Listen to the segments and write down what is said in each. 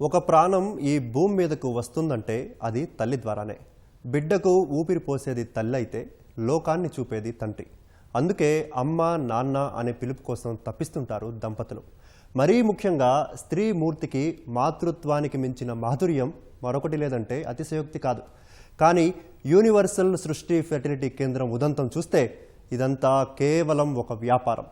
ఒక ప్రాణం ఈ భూమి మీదకు వస్తుందంటే అది తల్లి ద్వారానే. బిడ్డకు ఊపిరి పోసేది తల్లి అయితే లోకాన్ని చూపేది తండ్రి. అందుకే అమ్మ నాన్న అనే పిలుపు కోసం తప్పిస్తుంటారు దంపతులు. మరీ ముఖ్యంగా స్త్రీ మూర్తికి మాతృత్వానికి మించిన మాధుర్యం మరొకటి లేదంటే అతిశయోక్తి కాదు. కానీ యూనివర్సల్ సృష్టి ఫెర్టిలిటీ కేంద్రం ఉదంతం చూస్తే ఇదంతా కేవలం ఒక వ్యాపారం.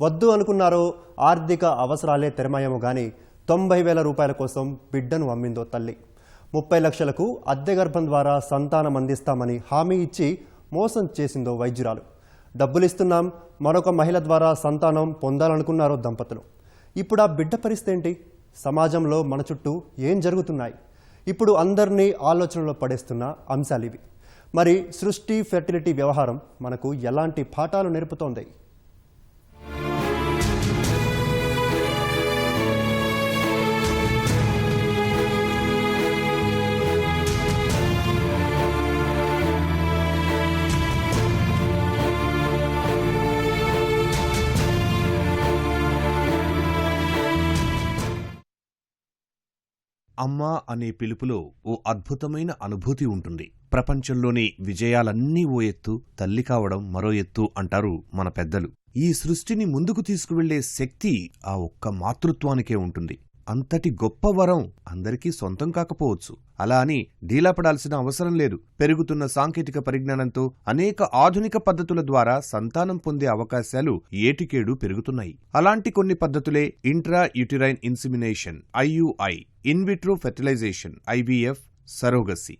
వద్దు అనుకున్నారో ఆర్థిక అవసరాలే తెరమాయము కానీ తొంభై వేల రూపాయల కోసం బిడ్డను అమ్మిందో తల్లి. ముప్పై లక్షలకు అద్దె గర్భం ద్వారా సంతానం అందిస్తామని హామీ ఇచ్చి మోసం చేసిందో వైద్యురాలు. డబ్బులిస్తున్నాం మరొక మహిళ ద్వారా సంతానం పొందాలనుకున్నారో దంపతులు. ఇప్పుడు ఆ బిడ్డ పరిస్థితి ఏంటి? సమాజంలో మన చుట్టూ ఏం జరుగుతున్నాయి? ఇప్పుడు అందరినీ ఆలోచనలో పడేస్తున్న అంశాలు ఇవి. మరి సృష్టి ఫెర్టిలిటీ వ్యవహారం మనకు ఎలాంటి పాఠాలు నేర్పుతోంది? అమ్మా అనే పిలుపులో ఓ అద్భుతమైన అనుభూతి ఉంటుంది. ప్రపంచంలోని విజయాలన్నీ ఓ ఎత్తు తల్లి కావడం మరో ఎత్తు అంటారు మన పెద్దలు. ఈ సృష్టిని ముందుకు తీసుకువెళ్ళే శక్తి ఆ ఒక్క మాతృత్వానికే ఉంటుంది. అంతటి గొప్ప వరం అందరికీ సొంతం కాకపోవచ్చు. అలా అని ఢీలాపడాల్సిన అవసరం లేదు. పెరుగుతున్న సాంకేతిక పరిజ్ఞానంతో అనేక ఆధునిక పద్ధతుల ద్వారా సంతానం పొందే అవకాశాలు ఏటికేడు పెరుగుతున్నాయి. అలాంటి కొన్ని పద్ధతులే intra uterine insemination IUI in vitro fertilisation IVF surrogacy.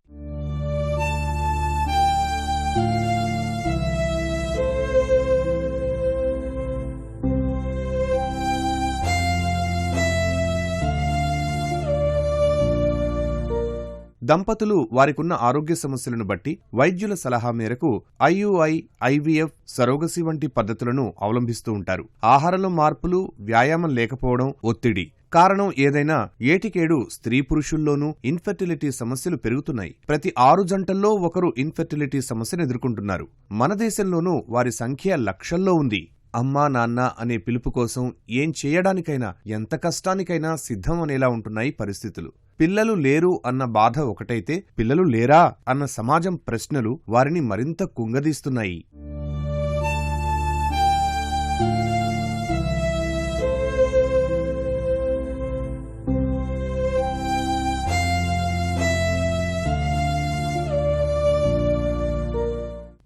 దంపతులు వారికున్న ఆరోగ్య సమస్యలను బట్టి వైద్యుల సలహా మేరకు ఐయుఐ ఐవీఎఫ్ సరోగసి వంటి పద్ధతులను అవలంబిస్తూ ఉంటారు. ఆహారంలో మార్పులు వ్యాయామం లేకపోవడం ఒత్తిడి. కారణం ఏదైనా ఏటికేడు స్త్రీ పురుషుల్లోనూ ఇన్ఫెర్టిలిటీ సమస్యలు పెరుగుతున్నాయి. ప్రతి ఆరు జంటల్లో ఒకరు ఇన్ఫెర్టిలిటీ సమస్యను ఎదుర్కొంటున్నారు. మన దేశంలోనూ వారి సంఖ్య లక్షల్లో ఉంది. అమ్మా నాన్న అనే పిలుపు కోసం ఏం చేయడానికైనా ఎంత కష్టానికైనా సిద్ధం అనేలా ఉంటున్నాయి పరిస్థితులు. పిల్లలు లేరు అన్న బాధ ఒకటైతే పిల్లలు లేరా అన్న సమాజం ప్రశ్నలు వారిని మరింత కుంగదీస్తున్నాయి.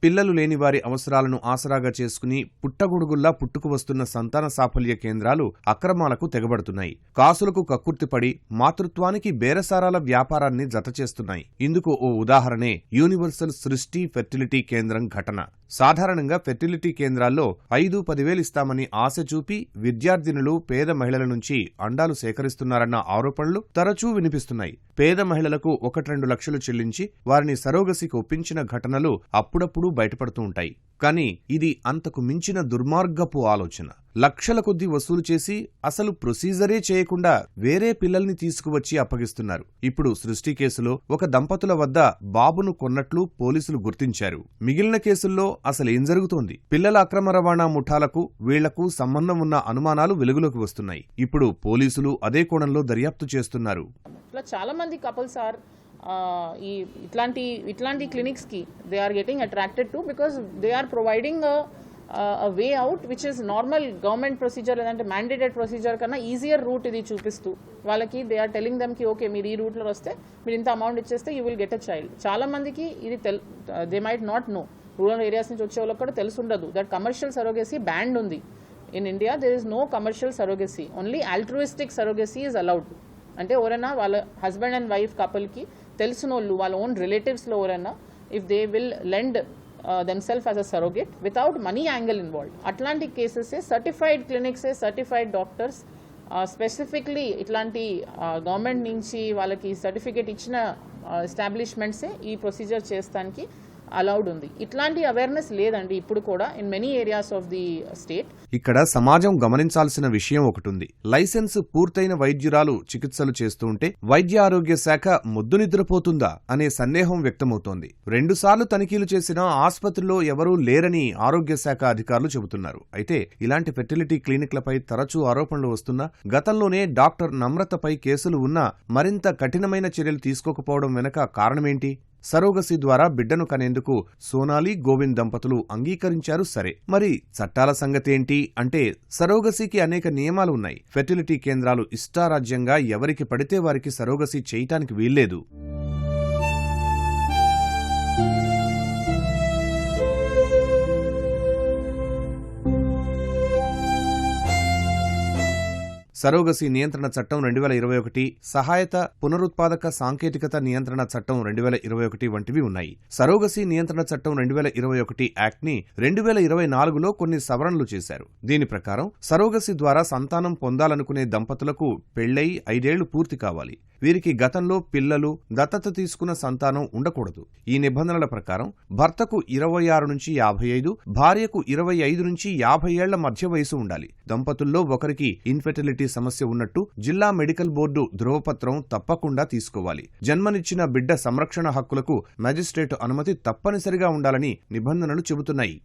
పిల్లలు లేని వారి అవసరాలను ఆసరాగా చేసుకుని పుట్టగొడుగుల్లా పుట్టుకు వస్తున్న సంతాన సాఫల్య కేంద్రాలు అక్రమాలకు తెగబడుతున్నాయి. కాసులకు కక్కుర్తిపడి మాతృత్వానికి బేరసారాల వ్యాపారాన్ని జతచేస్తున్నాయి. ఇందుకు ఓ ఉదాహరణే యూనివర్సల్ సృష్టి ఫెర్టిలిటీ కేంద్రం ఘటన. సాధారణంగా ఫెర్టిలిటీ కేంద్రాల్లో ఐదు పదివేలు ఇస్తామని ఆశ చూపి విద్యార్థినులు పేద మహిళల నుంచి అండాలు సేకరిస్తున్నారన్న ఆరోపణలు తరచూ వినిపిస్తున్నాయి. పేద మహిళలకు ఒకటి రెండు లక్షలు చెల్లించి వారిని సరోగసికి ఒప్పించిన ఘటనలు అప్పుడప్పుడు బయటపడుతూ ఉంటాయి. కానీ ఇది అంతకు మించిన దుర్మార్గపు ఆలోచన. లక్షల కొద్దీ వసూలు చేసి అసలు ప్రొసీజరే చేయకుండా వేరే పిల్లల్ని తీసుకువచ్చి అప్పగిస్తున్నారు. ఇప్పుడు సృష్టి కేసులో ఒక దంపతుల వద్ద బాబును కొన్నట్లు పోలీసులు గుర్తించారు. మిగిలిన కేసుల్లో అసలేం జరుగుతోంది? పిల్లల అక్రమ రవాణా ముఠాలకు వీళ్ళకు సంబంధం ఉన్న అనుమానాలు వెలుగులోకి వస్తున్నాయి. ఇప్పుడు పోలీసులు అదే కోణంలో దర్యాప్తు చేస్తున్నారు. చాలా మంది కపుల్స్ ఆర్ ఈ ఇట్లాంటి ఇట్లాంటి క్లినిక్స్కి they are getting attracted to because they are providing way out which is normal government procedure లేదంటే మ్యాండేటెడ్ ప్రొసీజర్ కన్నా ఈజియర్ రూట్ ఇది చూపిస్తూ వాళ్ళకి దే ఆర్ టెలింగ్ దమ్కి ఓకే మీరు ఈ రూట్లో వస్తే మీరు ఇంత అమౌంట్ ఇచ్చేస్తే you will get a child చాలా మందికి ఇది tell they might not know rural areas నుంచి వచ్చే వాళ్ళకి కూడా తెలుసుండదు దట్ కమర్షియల్ సరోగసీ బ్యాండ్ ఉంది. In India there is no commercial surrogacy only altruistic surrogacy is allowed అంటే ఎవరైనా వాళ్ళ హస్బెండ్ అండ్ వైఫ్ కపుల్కి తెలిసిన వాళ్ళు వాళ్ళ ఓన్ రిలేటివ్స్లో ఎవరైనా if they will lend themselves as a surrogate without money angle involve అట్లాంటి కేసెస్ సర్టిఫైడ్ క్లినిక్సే సర్టిఫైడ్ డాక్టర్స్ స్పెసిఫిక్లీ ఇట్లాంటి గవర్నమెంట్ నుంచి వాళ్ళకి సర్టిఫికేట్ ఇచ్చిన ఎస్టాబ్లిష్మెంట్సే ఈ ప్రొసీజర్ చేస్తానికి అలౌడ్ ఉంది. ఇట్లాంటి అవేర్నెస్ లేదండి ఇప్పుడు కూడా in many areas of the state ఇక్కడ సమాజం గమనించాల్సిన విషయం ఒకటి ఉంది లైసెన్స్ పూర్తయిన వైద్యురాలు చికిత్సలు చేస్తూ ఉంటే వైద్య ఆరోగ్య శాఖ ముద్దు నిద్రపోతుందా అనే సందేహం వ్యక్తమవుతోంది. రెండుసార్లు తనిఖీలు చేసినా ఆసుపత్రిలో ఎవరూ లేరని ఆరోగ్య శాఖ అధికారులు చెబుతున్నారు. అయితే ఇలాంటి ఫెర్టిలిటీ క్లినిక్లపై తరచూ ఆరోపణలు వస్తున్నా గతంలోనే డాక్టర్ నమ్రతపై కేసులు ఉన్నా మరింత కఠినమైన చర్యలు తీసుకోకపోవడం వెనక కారణమేంటి? సరోగసి ద్వారా బిడ్డను కనేందుకు సోనాలి గోవింద్ దంపతులు అంగీకరించారు. సరే మరి చట్టాల సంగతేంటి? అంటే సరోగసికి అనేక నియమాలు ఉన్నాయి ఫెర్టిలిటీ కేంద్రాలు ఇష్టారాజ్యంగా ఎవరికి పడితే వారికి సరోగసి చేయటానికి వీల్లేదు. సరోగసి నియంత్రణ చట్టం రెండు వేల ఇరవై ఒకటి సహాయత పునరుత్పాదక సాంకేతికత నియంత్రణ చట్టం రెండు వేల ఇరవై ఒకటి వంటివి ఉన్నాయి. సరోగసి నియంత్రణ చట్టం రెండు వేల ఇరవై ఒకటి యాక్ట్ని రెండు వేల ఇరవై నాలుగులో కొన్ని సవరణలు చేశారు. దీని ప్రకారం సరోగసి ద్వారా సంతానం పొందాలనుకునే దంపతులకు పెళ్ళై ఐదేళ్ళు పూర్తి కావాలి. వీరికి గతంలో పిల్లలు దత్తత తీసుకున్న సంతానం ఉండకూడదు. ఈ నిబంధనల ప్రకారం భర్తకు ఇరవై ఆరు నుంచి యాభై ఐదు భార్యకు ఇరవై ఐదు నుంచి యాభై ఏళ్ళ మధ్య వయసు ఉండాలి. దంపతుల్లో ఒకరికి ఇన్ఫెర్టిలిటీ సమస్య ఉన్నట్టు జిల్లా మెడికల్ బోర్డు ధృవపత్రం తప్పకుండా తీసుకోవాలి. జన్మనిచ్చిన బిడ్డ సంరక్షణ హక్కులకు మెజిస్ట్రేట్ అనుమతి తప్పనిసరిగా ఉండాలని నిబంధనలు చెబుతున్నాయి.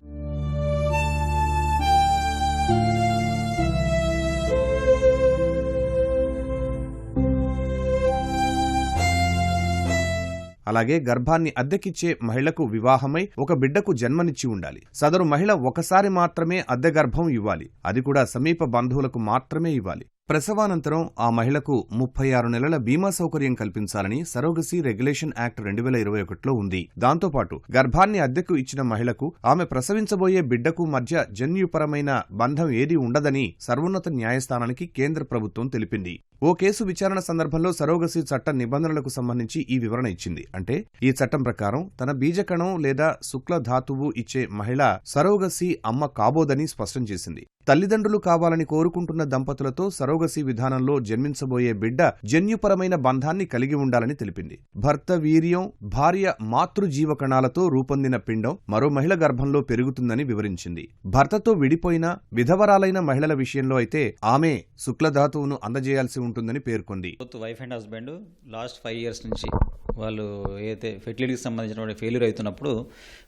అలాగే గర్భాన్ని అద్దెకిచ్చే మహిళకు వివాహమై ఒక బిడ్డకు జన్మనిచ్చి ఉండాలి. సదరు మహిళ ఒకసారి మాత్రమే అద్దె గర్భం ఇవ్వాలి. అది కూడా సమీప బంధువులకు మాత్రమే ఇవ్వాలి. ప్రసవానంతరం ఆ మహిళకు ముప్పై ఆరు నెలల బీమా సౌకర్యం కల్పించాలని సరోగసీ రెగ్యులేషన్ యాక్ట్ రెండు వేల ఇరవై ఒకటిలో ఉంది. దాంతోపాటు గర్భాన్ని అద్దెకు ఇచ్చిన మహిళకు ఆమె ప్రసవించబోయే బిడ్డకు మధ్య జన్యుపరమైన బంధం ఏదీ ఉండదని సర్వోన్నత న్యాయస్థానానికి కేంద్ర ప్రభుత్వం తెలిపింది. ఓ కేసు విచారణ సందర్భంలో సరోగసీ చట్ట నిబంధనలకు సంబంధించి ఈ వివరణ ఇచ్చింది. అంటే ఈ చట్టం ప్రకారం తన బీజకణం లేదా శుక్ల ధాతువు ఇచ్చే మహిళ సరోగసీ అమ్మ కాబోదని స్పష్టం చేసింది. తల్లిదండ్రులు కావాలని కోరుకుంటున్న దంపతులతో సరోగసీ విధానంలో జన్మించబోయే బిడ్డ జన్యుపరమైన బంధాన్ని కలిగి ఉండాలని తెలిపింది. భర్త వీర్యం భార్య మాతృజీవ కణాలతో రూపొందిన పిండం మరో మహిళ గర్భంలో పెరుగుతుందని వివరించింది. భర్తతో విడిపోయిన విధవరాలైన మహిళల విషయంలో అయితే ఆమె శుక్లధాతువును అందజేయాల్సి ఉంటుందని పేర్కొంది. Wife and husband last five years నుంచి వాళ్ళు ఏదైతే ఫెర్టిలిటీకి సంబంధించిన ఫెయిల్యూర్ అవుతున్నప్పుడు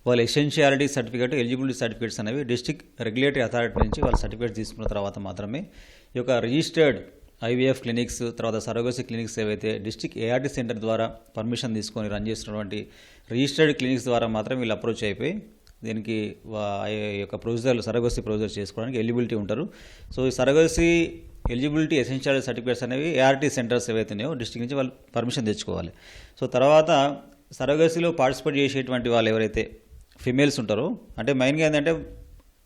వాళ్ళు ఎసెన్షియాలిటీ సర్టిఫికేట్ ఎలిజిబిలిటీ సర్టిఫికేట్స్ అనేవి డిస్ట్రిక్ట్ రెగ్యులేటరీ అథారిటీ నుంచి వాళ్ళు సర్టిఫికేట్ తీసుకున్న తర్వాత మాత్రమే ఈ యొక్క రిజిస్టర్డ్ ఐవీఎఫ్ క్లినిక్స్ తర్వాత సరోగసీ క్లినిక్స్ ఏవైతే డిస్ట్రిక్ట్ ఏఆర్టీ సెంటర్ ద్వారా పర్మిషన్ తీసుకొని రన్ చేస్తున్నటువంటి రిజిస్టర్డ్ క్లినిక్స్ ద్వారా మాత్రం వీళ్ళు అప్రోచ్ అయిపోయి దీనికి యొక్క ప్రొసీజర్లు సరగోసి ప్రొసీజర్ చేసుకోవడానికి ఎలిజిబిలిటీ ఉంటారు. సో ఈ సరగోసి ఎలిజిబిలిటీ ఎసెన్షియల్ సర్టిఫికేట్స్ అనేవి ఏఆర్టీ సెంటర్స్ ఏవైతున్నాయో డిస్ట్రిక్ట్ నుంచి వాళ్ళు పర్మిషన్ తెచ్చుకోవాలి. సో తర్వాత సరగసిలో పార్టిసిపేట్ చేసేటువంటి వాళ్ళు ఎవరైతే ఫిమేల్స్ ఉంటారు. అంటే మెయిన్గా ఏంటంటే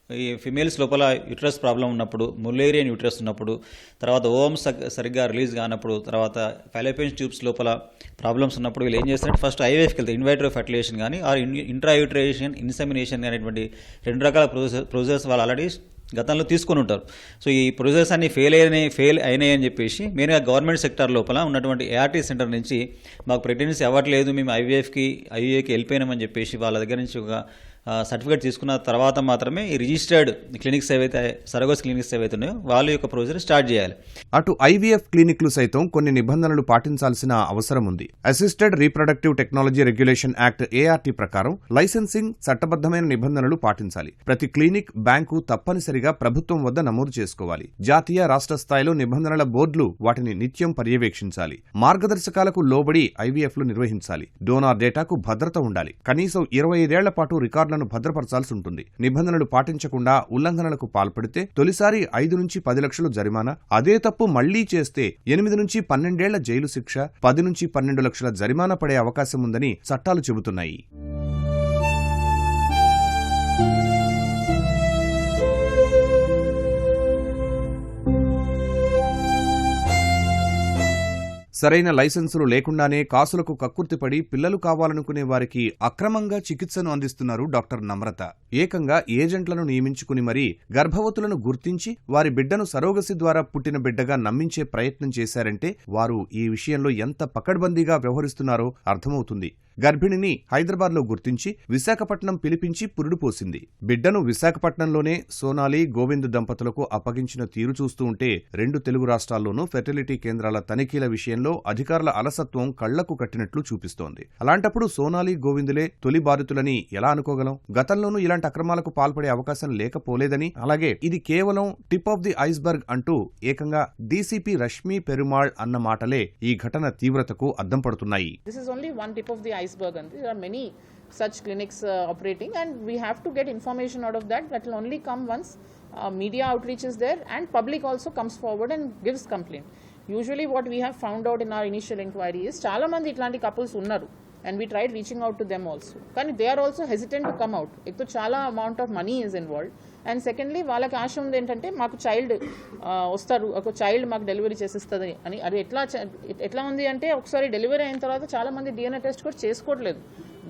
ఈ ఫిమేల్స్ లోపల యూట్రస్ ప్రాబ్లం ఉన్నప్పుడు ములేరియన్ యూట్రస్ ఉన్నప్పుడు తర్వాత ఓమ్ సరిగ్గా రిలీజ్ కానప్పుడు తర్వాత ఫైలోపియన్ ట్యూబ్స్ లోపల ప్రాబ్లమ్స్ ఉన్నప్పుడు వీళ్ళు ఏం చేస్తారంటే ఫస్ట్ ఐవీఎఫ్కి వెళ్తారు. ఇన్వైట్రో ఫర్టిలేషన్ కానీ ఆర్ ఇంట్రాయూట్రేషన్ ఇన్సెమినేషన్ అనేటువంటి రెండు రకాల ప్రొసెస్ ప్రొసెస్ వాళ్ళు ఆల్రెడీ గతంలో తీసుకొని ఉంటారు. సో ఈ ప్రొసెస్ అన్ని ఫెయిల్ అయినాయి ఫెయిల్ అయినాయి అని చెప్పేసి మెయిన్గా గవర్నమెంట్ సెక్టార్ లోపల ఉన్నటువంటి ఏఆర్టీ సెంటర్ నుంచి మాకు ప్రెగ్నెన్సీ అవ్వట్లేదు మేము ఐవీఎఫ్కి ఐవీఏకి వెళ్ళిపోయినామని చెప్పేసి వాళ్ళ దగ్గర నుంచి ఒక సర్టిఫికేట్ తీసుకున్న తర్వాత మాత్రమే ఈ రిజిస్టర్డ్ క్లినిక్స్ ఏవైతే సరగోస్ క్లినిక్స్ ఏవైతే ఉన్నాయో వాళ్ళ యొక్క ప్రొసీజర్ స్టార్ట్ చేయాలి. అటు ఐవీఎఫ్ క్లినిక్లు సైతం కొన్ని నిబంధనలు పాటించాల్సిన అవసరం ఉంది. Assisted reproductive technology regulation act ART ప్రకారం లైసెన్సింగ్ చట్టబద్దమైన నిబంధనలు పాటించాలి. ప్రతి క్లినిక్ బ్యాంకు తప్పనిసరిగా ప్రభుత్వం వద్ద నమోదు చేసుకోవాలి. జాతీయ రాష్ట్ర స్థాయిలో నిబంధనల బోర్డులు వాటిని నిత్యం పర్యవేక్షించాలి. మార్గదర్శకాలకు లోబడి ఐవీఎఫ్లు నిర్వహించాలి. డోనార్ డేటాకు భద్రత ఉండాలి. కనీసం ఇరవై ఐదేళ్ళ పాటు రికార్డులను భద్రపరచాల్సి ఉంటుంది. నిబంధనలు పాటించకుండా ఉల్లంఘనలకు పాల్పడితే తొలిసారి ఐదు నుంచి పది లక్షలు జరిమానా. అదే తప్పు మళ్ళీ చేస్తే ఎనిమిది నుంచి పన్నెండేళ్ళ జైలు శిక్ష పది నుంచి పన్నెండు లక్షల జరిమానా పడే అవకాశం ఉందని చట్టాలు చెబుతున్నాయి. సరైన లైసెన్సులు లేకుండానే కాసులకు కక్కుర్తిపడి పిల్లలు కావాలనుకునే వారికి అక్రమంగా చికిత్సను అందిస్తున్నారు డాక్టర్ నమ్రత. ఏకంగా ఏజెంట్లను నియమించుకుని మరీ గర్భవతులను గుర్తించి వారి బిడ్డను సరోగసి ద్వారా పుట్టిన బిడ్డగా నమ్మించే ప్రయత్నం చేశారంటే వారు ఈ విషయంలో ఎంత పకడ్బందీగా వ్యవహరిస్తున్నారో అర్థమవుతుంది. గర్భిణిని హైదరాబాద్లో గుర్తించి విశాఖపట్నం పిలిపించి పురుడు పోసింది. బిడ్డను విశాఖపట్నంలోనే సోనాలి గోవింద్ దంపతులకు అప్పగించిన తీరు చూస్తూ ఉంటే రెండు తెలుగు రాష్ట్రాల్లోనూ ఫెర్టిలిటీ కేంద్రాల తనిఖీల విషయంలో అధికారుల అలసత్వం కళ్ళకు కట్టినట్లు చూపిస్తోంది. అలాంటప్పుడు సోనాలి గోవిందులే తొలి బాధితులని ఎలా అనుకోగలం? గతంలోనూ ఇలాంటి అక్రమాలకు పాల్పడే అవకాశం లేకపోలేదని అలాగే ఇది కేవలం టిప్ ఆఫ్ ది ఐస్బర్గ్ అంటూ ఏకంగా డీసీపీ రష్మీ పెరుమాళ్ అన్న మాటలే ఈ ఘటన తీవ్రతకు అద్దం పడుతున్నాయి. This is only one tip of the iceberg, and there are many such clinics uh, operating, and we have to get information out of that. That will only come once uh, media outreach is there and public also comes forward and gives complaint. Usually, what we have found out in our initial inquiry is చాలా మంది ఇట్లాంటి couples ఉన్నారు and we tried reaching out to them also కానీ they are also hesitant to come out ఎక్కువ చాలా amount of money is involved and secondly వాళ్ళకి ఆశ ఉంది ఏంటంటే మాకు చైల్డ్ వస్తారు. ఒక చైల్డ్ మాకు డెలివరీ చేసిస్తుంది అని. అది ఎట్లా ఎట్లా ఉంది అంటే ఒకసారి డెలివరీ అయిన తర్వాత చాలా మంది డిఎన్ఏ టెస్ట్ కూడా చేసుకోవట్లేదు.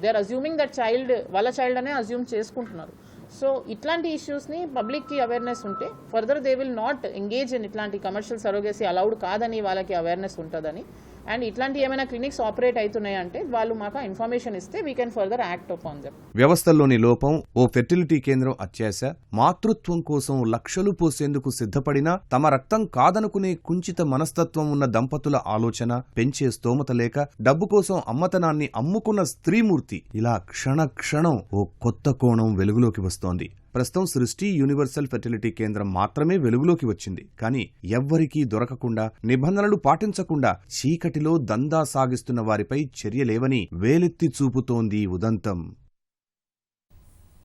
They are assuming that child వాళ్ళ చైల్డ్ అనే అజ్యూమ్ చేసుకుంటున్నారు. సో ఇట్లాంటి ఇష్యూస్ని పబ్లిక్కి అవేర్నెస్ ఉంటే further they will not engage in ఇట్లాంటి కమర్షియల్ సరోగేసీ అలౌడ్ కాదని వాళ్ళకి అవేర్నెస్ ఉంటుందని అండ్ ఇట్లాంటి ఏమైనా క్లినిక్స్ ఆపరేట్ అవుతున్నాయంటే వాళ్ళు మాకు ఇన్ఫర్మేషన్ ఇస్తే we can further act upon them వ్యవస్థల్లోని లోపం ఓ ఫెర్టిలిటీ కేంద్రం అత్యాశ మాతృత్వం కోసం లక్షలు పోసేందుకు సిద్ధపడినా తమ రక్తం కాదనుకునే కుంచిత మనస్తత్వం ఉన్న దంపతుల ఆలోచన పెంచే స్తోమత లేక డబ్బు కోసం అమ్మతనాన్ని అమ్ముకున్న స్త్రీమూర్తి ఇలా క్షణ క్షణం ఓ కొత్త కోణం వెలుగులోకి వస్తోంది. ప్రస్తుతం సృష్టి యూనివర్సల్ ఫెర్టిలిటీ కేంద్రం మాత్రమే వెలుగులోకి వచ్చింది. కానీ ఎవ్వరికీ దొరకకుండా నిబంధనలు పాటించకుండా చీకటిలో దందా సాగిస్తున్న వారిపై చర్యలేవని వేలెత్తి చూపుతోంది ఉదంతం.